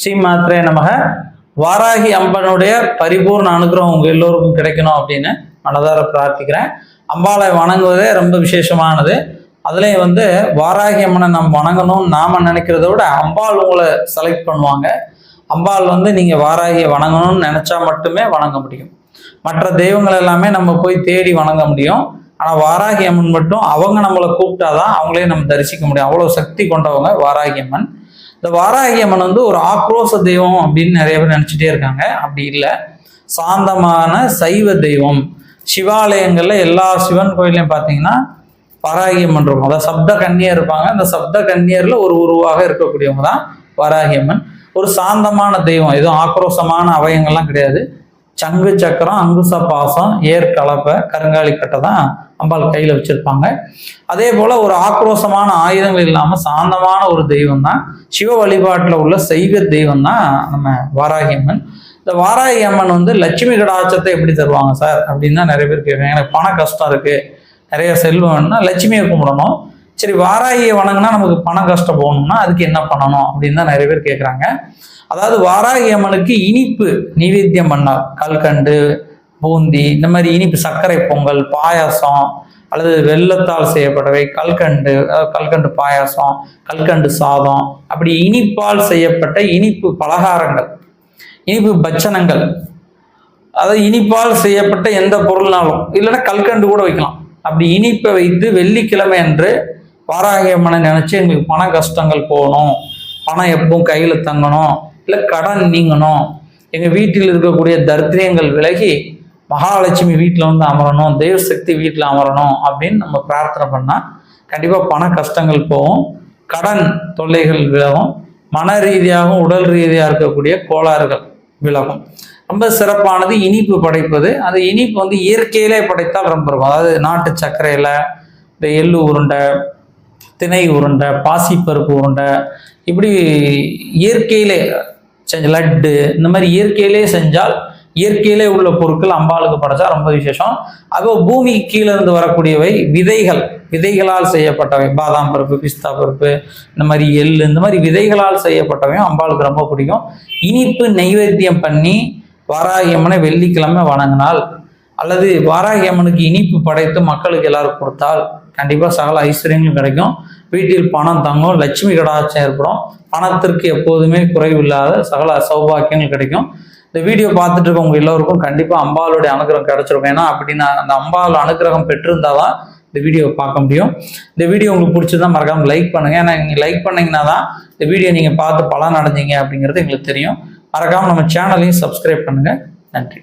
ஸ்ரீ மாத்திரே நமக. வாராகி அம்பனுடைய பரிபூர்ண அனுகிரகம் உங்க எல்லோருக்கும் கிடைக்கணும் அப்படின்னு மனதார பிரார்த்திக்கிறேன். அம்பாளை வணங்குவதே ரொம்ப விசேஷமானது. அதுலேயும் வந்து வாராகி அம்மனை நம்ம வணங்கணும்னு நாம நினைக்கிறத விட அம்பாள் உங்களை செலக்ட் பண்ணுவாங்க. அம்பாள் வந்து நீங்க வாராகியை வணங்கணும்னு நினைச்சா மட்டுமே வணங்க முடியும். மற்ற தெய்வங்கள் எல்லாமே நம்ம போய் தேடி வணங்க முடியும். ஆனால் வாராகி அம்மன் மட்டும் அவங்க நம்மளை கூப்பிட்டாதான் அவங்களே நம்ம தரிசிக்க முடியும். அவ்வளோ சக்தி கொண்டவங்க வாராகி அம்மன். இந்த வாராகி அம்மன் வந்து ஒரு ஆக்ரோஷ தெய்வம் அப்படின்னு நிறைய பேர் நினச்சிட்டே இருக்காங்க. அப்படி இல்லை. சாந்தமான சைவ தெய்வம். சிவாலயங்களில் எல்லா சிவன் கோயிலையும் பார்த்தீங்கன்னா வராகி அம்மன் இருக்கும். அதாவது சப்த கன்னியர் இருப்பாங்க. அந்த சப்த கன்னியரில் ஒரு உருவாக இருக்கக்கூடியவங்க தான் வாராகி அம்மன் ஒரு சாந்தமான தெய்வம். எதுவும் ஆக்ரோஷமான அவயங்கள்லாம் கிடையாது. சங்கு சக்கரம் அங்குச பாசம் ஏர் கலப்பை கருங்காலி கட்டை தான் அம்பாள் கையில் வச்சுருப்பாங்க. அதே போல் ஒரு ஆக்ரோஷமான ஆயுதங்கள் இல்லாமல் சாந்தமான ஒரு தெய்வம் தான். சிவ வழிபாட்டில் உள்ள செய்வ தெய்வம் தான் நம்ம வாராகி அம்மன். இந்த வாராகி அம்மன் வந்து லட்சுமி கடாட்சத்தை எப்படி தருவாங்க சார்? அப்படின்னு தான் நிறைய பேர் கேட்குறாங்க எனக்கு பண கஷ்டம் இருக்குது நிறைய செல்வம் வேணும்னா லட்சுமியை கும்பிடணும். சரி வாராகியை வணங்கினா நமக்கு பண கஷ்டம் போகணும்னா அதுக்கு என்ன பண்ணணும் அப்படின்னு தான் நிறைய பேர் கேட்குறாங்க. அதாவது வாராகி அம்மனுக்கு இனிப்பு நைவேத்தியம் பண்ணார். கல்கண்டு பூந்தி இந்த மாதிரி இனிப்பு சர்க்கரை பொங்கல் பாயாசம் அல்லது வெள்ளத்தால் செய்யப்பட்டவை கல்கண்டு கல்கண்டு பாயாசம் கல்கண்டு சாதம் அப்படி இனிப்பால் செய்யப்பட்ட இனிப்பு பலகாரங்கள் இனிப்பு பட்சணங்கள். அதாவது இனிப்பால் செய்யப்பட்ட எந்த பொருள்னாலும் இல்லைன்னா கல்கண்டு கூட வைக்கலாம். அப்படி இனிப்பை வைத்து வெள்ளிக்கிழமை என்று வாராகி அம்மனை நினச்சி எங்களுக்கு பண கஷ்டங்கள் போகணும். பணம் எப்பவும் கையில் தங்கணும். இல்லை கடன் நீங்கணும். எங்கள் வீட்டில் இருக்கக்கூடிய தரித்திரியங்கள் விலகி மகாலட்சுமி வீட்டில் வந்து அமரணும் தெய்வ சக்தி வீட்டில் அமரணும் அப்படின்னு நம்ம பிரார்த்தனை பண்ணால் கண்டிப்பாக பண கஷ்டங்கள் போகும். கடன் தொல்லைகள் விலகும். மன ரீதியாகவும் உடல் ரீதியாக இருக்கக்கூடிய கோளாறுகள் விலகும். ரொம்ப சிறப்பானது இனிப்பு படைப்பது. அந்த இனிப்பு வந்து இயற்கையிலே படைத்தால் ரொம்ப இருக்கும். அதாவது நாட்டு சர்க்கரையில் இந்த எள்ளு உருண்டை திணை உருண்டை பாசிப்பருப்பு உருண்டை இப்படி இயற்கையிலே லட்டு இந்த மாதிரி இயற்கையிலே செஞ்சால் இயற்கையிலே உள்ள பொருட்கள் அம்பாளுக்கு படைச்சா ரொம்ப விசேஷம். அப்போ பூமி கீழே இருந்து வரக்கூடியவை விதைகள். விதைகளால் செய்யப்பட்டவை. பாதாம் பருப்பு பிஸ்தா பருப்பு இந்த மாதிரி எள்ளு இந்த மாதிரி விதைகளால் செய்யப்பட்டவையும் அம்பாளுக்கு ரொம்ப பிடிக்கும். இனிப்பு நைவேத்தியம் பண்ணி வாராகியம்மனை வெள்ளிக்கிழமை வணங்கினால் அல்லது வாராகியம்மனுக்கு இனிப்பு படைத்து மக்களுக்கு எல்லாரும் கொடுத்தால் கண்டிப்பாக சகல ஐஸ்வர்யங்களும் கிடைக்கும். வீட்டில் பணம் தங்கும். லட்சுமி கடாட்சம் ஏற்படும். பணத்திற்கு எப்போதுமே குறைவில்லாத சகல சௌபாக்கியங்கள் கிடைக்கும். இந்த வீடியோ பார்த்துட்டு இருக்கவங்க எல்லோருக்கும் கண்டிப்பாக அம்பாளுடைய அனுகிரகம் கிடைச்சிருக்கும் ஏன்னா அப்படின்னா அந்த அம்பாள் அனுகிரகம் பெற்றிருந்தால் தான் இந்த வீடியோவை பார்க்க முடியும். இந்த வீடியோ உங்களுக்கு பிடிச்சிருந்தா மறக்காம லைக் பண்ணுங்கள் ஏன்னா நீங்கள் லைக் பண்ணிங்கன்னா தான் இந்த வீடியோ நீங்கள் பார்த்து பலன் அடைஞ்சீங்க அப்படிங்கிறது எங்களுக்கு தெரியும். மறக்காமல் நம்ம சேனலையும் சப்ஸ்கிரைப் பண்ணுங்கள் நன்றி.